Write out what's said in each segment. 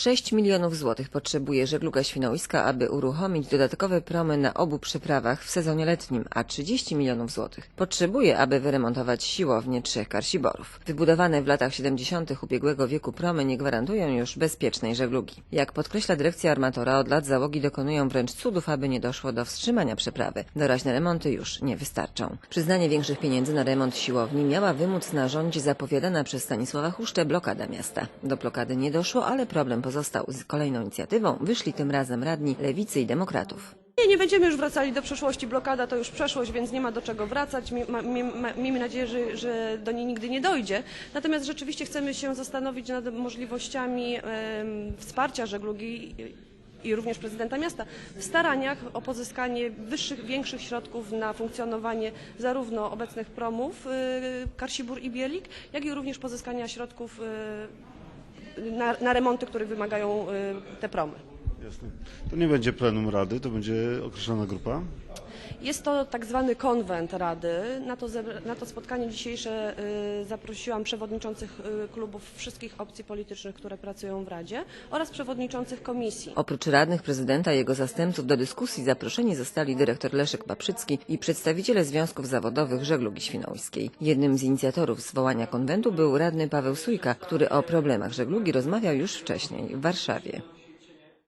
6 milionów złotych potrzebuje żegluga świnoujska, aby uruchomić dodatkowe promy na obu przeprawach w sezonie letnim, a 30 milionów złotych potrzebuje, aby wyremontować siłownię trzech karsiborów. Wybudowane w latach 70. ubiegłego wieku promy nie gwarantują już bezpiecznej żeglugi. Jak podkreśla dyrekcja armatora, od lat załogi dokonują wręcz cudów, aby nie doszło do wstrzymania przeprawy. Doraźne remonty już nie wystarczą. Przyznanie większych pieniędzy na remont siłowni miała wymóc na rządzie zapowiadana przez Stanisława Huszczę blokada miasta. Do blokady nie doszło, ale problem pozostał. Z kolejną inicjatywą wyszli tym razem radni Lewicy i Demokratów. Nie, nie będziemy już wracali do przeszłości. Blokada to już przeszłość, więc nie ma do czego wracać. Miejmy nadzieję, że, że do niej nigdy nie dojdzie. Natomiast rzeczywiście chcemy się zastanowić nad możliwościami wsparcia żeglugi i- również prezydenta miasta w staraniach o pozyskanie wyższych, większych środków na funkcjonowanie zarówno obecnych promów y, Karsibór i Bielik, jak i również pozyskania środków y, na, na remonty, których wymagają y, te promy. Jasne. To nie będzie plenum rady, to będzie określona grupa. Jest to tak zwany konwent Rady. Na to, na to spotkanie dzisiejsze y, zaprosiłam przewodniczących y, klubów wszystkich opcji politycznych, które pracują w Radzie oraz przewodniczących komisji. Oprócz radnych prezydenta i jego zastępców do dyskusji zaproszeni zostali dyrektor Leszek Paprzycki i przedstawiciele związków zawodowych żeglugi świnoujskiej. Jednym z inicjatorów zwołania konwentu był radny Paweł Sujka, który o problemach żeglugi rozmawiał już wcześniej w Warszawie.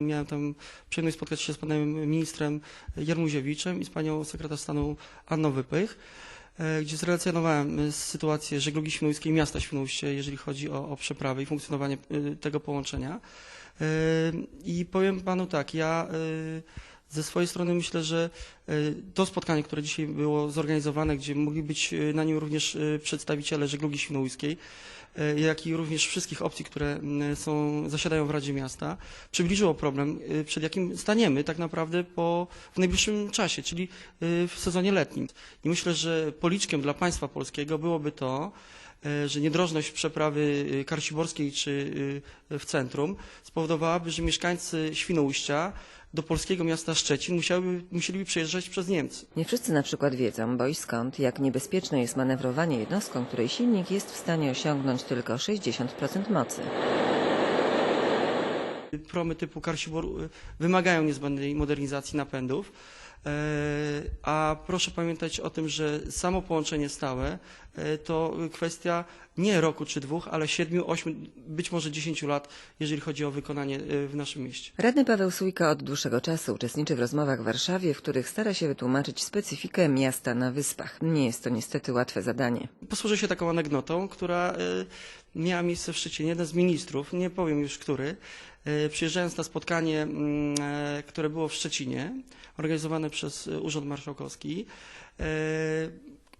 Miałem tam przyjemność spotkać się z panem ministrem Jarmuziewiczem i z panią sekretarz stanu Anną Wypych, e, gdzie zrelacjonowałem e, sytuację żeglugi świnoujskiej miasta Świnoujście, jeżeli chodzi o, o przeprawę i funkcjonowanie e, tego połączenia. I powiem panu tak, ja ze swojej strony myślę, że e, to spotkanie, które dzisiaj było zorganizowane, gdzie mogli być e, na nim również e, przedstawiciele żeglugi świnoujskiej, jak i również wszystkich opcji, które m, są, zasiadają w Radzie Miasta, przybliżyło problem, przed jakim staniemy tak naprawdę po, w najbliższym czasie, czyli w sezonie letnim. I myślę, że policzkiem dla państwa polskiego byłoby to, że niedrożność przeprawy karsiborskiej czy w centrum spowodowałaby, że mieszkańcy Świnoujścia do polskiego miasta Szczecin musiałyby, musieliby przejeżdżać przez Niemcy. Nie wszyscy na przykład wiedzą, bo i skąd, jak niebezpieczne jest manewrowanie jednostką, której silnik jest w stanie osiągnąć tylko 60% mocy. Promy typu Karsibor y, wymagają niezbędnej modernizacji napędów, a proszę pamiętać o tym, że samo połączenie stałe e, to kwestia nie roku czy dwóch, ale siedmiu, ośmiu, być może dziesięciu lat, jeżeli chodzi o wykonanie e, w naszym mieście. Radny Paweł Sujka od dłuższego czasu uczestniczy w rozmowach w Warszawie, w których stara się wytłumaczyć specyfikę miasta na wyspach. Nie jest to niestety łatwe zadanie. Posłużę się taką anegdotą, która e, miała miejsce w Szczecinie. Jeden z ministrów, nie powiem już który, e, przyjeżdżając na spotkanie, mm, e, które było w Szczecinie, organizowane przez e, Urząd Marszałkowski, e,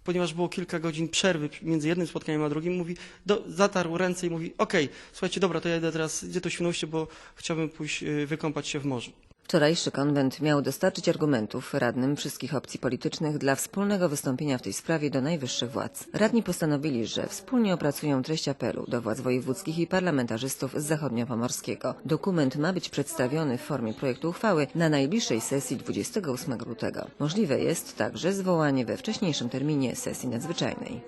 ponieważ było kilka godzin przerwy między jednym spotkaniem a drugim, mówi, do, zatarł ręce i mówi, okej, słuchajcie, dobra, to ja idę teraz, gdzie to Świnoujście, bo chciałbym pójść e, wykąpać się w morzu. Wczorajszy konwent miał dostarczyć argumentów radnym wszystkich opcji politycznych dla wspólnego wystąpienia w tej sprawie do najwyższych władz. Radni postanowili, że wspólnie opracują treść apelu do władz wojewódzkich i parlamentarzystów z zachodniopomorskiego. Dokument ma być przedstawiony w formie projektu uchwały na najbliższej sesji 28 lutego. Możliwe jest także zwołanie we wcześniejszym terminie sesji nadzwyczajnej.